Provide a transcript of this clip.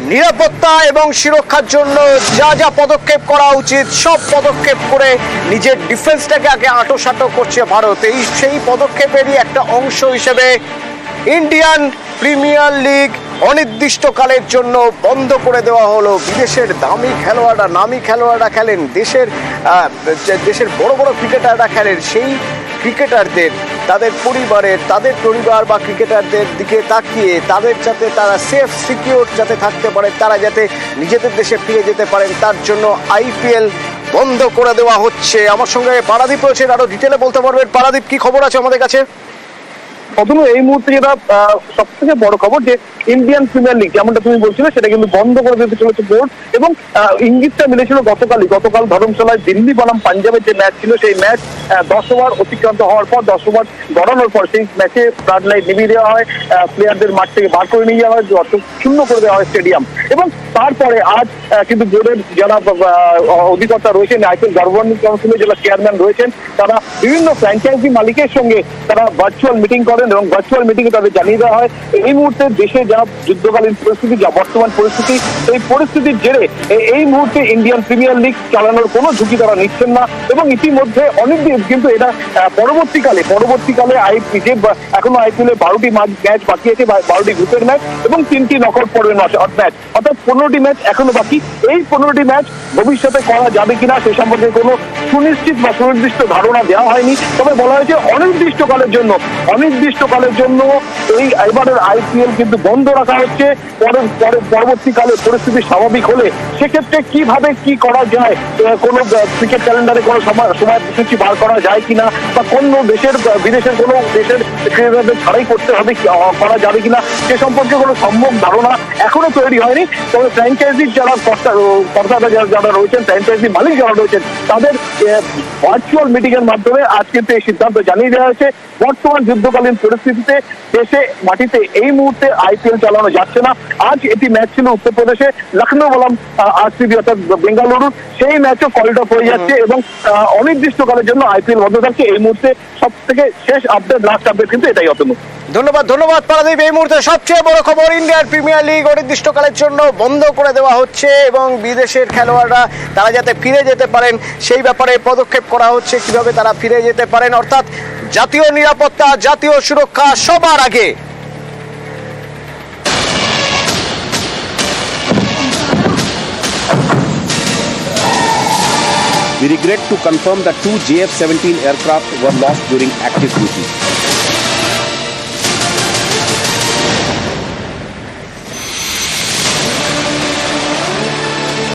নিরাপত্তা এবং সুরক্ষার জন্য যা যা পদক্ষেপ করা উচিত, সব পদক্ষেপ করে নিজের ডিফেন্সটাকে আগে আঁটোসাঁটো করছে ভারত। এই সেই পদক্ষেপেরই একটা অংশ হিসেবে ইন্ডিয়ান প্রিমিয়ার লিগ অনির্দিষ্টকালের জন্য বন্ধ করে দেওয়া হলো। বিদেশের দামি খেলোয়াড়রা নামি খেলোয়াড়রা খেলেন। দেশের দেশের বড় বড় ক্রিকেটাররা খেলেন। সেই ক্রিকেটারদের তাদের পরিবারের তাদের পরিবার বা ক্রিকেটারদের দিকে তাকিয়ে তাদের যাতে তারা সেফ সিকিউর যাতে থাকতে পারে, তারা যাতে নিজেদের দেশে ফিরে যেতে পারেন, তার জন্য আইপিএল বন্ধ করে দেওয়া হচ্ছে। আমার সঙ্গে পারাদীপ রয়েছেন, আরও ডিটেলে বলতে পারবেন। পারাদীপ, কি খবর আছে আমাদের কাছে? প্রথমে এই মুহূর্তে যেটা সব থেকে বড় খবর যে ইন্ডিয়ান প্রিমিয়ার লিগ যেমনটা তুমি বলছিলে, সেটা কিন্তু বন্ধ করে দিতে চলেছে বোর্ড এবং ইঙ্গিতটা মিলেছিল গতকালই। গতকাল ধর্মশালায় দিল্লি বনাম পাঞ্জাবের যে ম্যাচ ছিল, সেই ম্যাচ দশ ওভার অতিক্রান্ত হওয়ার পর, দশ ওভার গড়ানোর পর সেই ম্যাচে ফ্লাড লাইট নিভিয়ে দেওয়া হয় প্লেয়ারদের মাঠ থেকে বার করে নিয়ে যাওয়া হয় অর্থাৎ শূন্য করে দেওয়া হয় স্টেডিয়াম এবং তারপরে আজ কিন্তু বোর্ডের যারা অধিকর্তা রয়েছেন, আইপিএল গভর্নিং কাউন্সিলের যারা চেয়ারম্যান রয়েছেন, তারা বিভিন্ন ফ্র্যাঞ্চাইজি মালিকের সঙ্গে তারা ভার্চুয়াল মিটিং করেন এবং ভার্চুয়াল মিটিংয়ে তাদের জানিয়ে দেওয়া হয়। এই মুহূর্তে দেশে যা যুদ্ধকালীন পরিস্থিতি, যা বর্তমান পরিস্থিতি, এই পরিস্থিতির জেরে এই মুহূর্তে ইন্ডিয়ান প্রিমিয়ার লিগ চালানোর কোনো ঝুঁকি তারা নিচ্ছেন না এবং ইতিমধ্যে অনেক দিন কিন্তু এটা পরবর্তীকালে পরবর্তীকালে আইপি যে এখনও আইপিএল বারোটি ম্যাচ বাকি আছে বারোটি গ্রুপের ম্যাচ এবং তিনটি নকআউট পর্বের ম্যাচ, অর্থাৎ পনেরোটি ম্যাচ এখনও বাকি। এই পনেরোটি ম্যাচ ভবিষ্যতে করা যাবে কিনা সে সম্পর্কে কোনো সুনিশ্চিত বা সুনির্দিষ্ট ধারণা দেওয়া হয়নি। তবে বলা হয়েছে অনির্দিষ্টকালের জন্য। অনির্দিষ্টকালের জন্য এই এবারের আইপিএল কিন্তু বন্ধ রাখা হচ্ছে। পরে পরে পরবর্তীকালে পরিস্থিতি স্বাভাবিক হলে সেক্ষেত্রে কীভাবে কি করা যায়? কোনো ক্রিকেট ক্যালেন্ডারে কোনো সময় সময়সূচি বার করা যায় কিনা? বা কোন দেশের বিদেশের কোনো দেশের ক্রিকেটারদের ছাড়াই করতে হবে করা যাবে কিনা? সে সম্পর্কে কোনো সম্যক ধারণা এখনও তৈরি হয়নি। তবে ফ্র্যাঞ্চাইজির যারা কর্তা কর্তারা যারা যারা রয়েছেন ফ্র্যাঞ্চাইজি মালিক যারা রয়েছেন, তাদের ভার্চুয়াল মিটিং এর মাধ্যমে আজ কিন্তু এই সিদ্ধান্ত জানিয়ে দেওয়া হয়েছে। বর্তমান যুদ্ধকালীন পরিস্থিতিতে দেশে মাটিতে এই মুহূর্তে আইপিএল চালানো যাচ্ছে না। আজ এটি ম্যাচ ছিল উত্তরপ্রদেশে লখনৌ বলাম আরসিবি অর্থাৎ বেঙ্গালুরু সেই ম্যাচও কলটা হয়ে যাচ্ছে এবং অনির্দিষ্টকালের জন্য আইপিএল বন্ধ থাকছে। এই মুহূর্তে সব থেকে শেষ আপডেট লাস্ট আপডেট কিন্তু এটাই অতনু ধন্যবাদ ধন্যবাদ পারাদীপ এই মুহূর্তে সবচেয়ে বড় খবর ইন্ডিয়ার প্রিমিয়ার লিগ অনির্দিষ্টকালের জন্য বন্ধ করে দেওয়া হচ্ছে এবং বিদেশের খেলোয়াড়রা তারা যাতে ফিরে যেতে পারেন, সেই ব্যাপারে পদক্ষেপ করা হচ্ছে কীভাবে তারা ফিরে যেতে পারেন অর্থাৎ জাতীয় নিরাপত্তা জাতীয় সুরক্ষা সবার আগে We regret to confirm that two JF-17 aircraft were lost during active duty.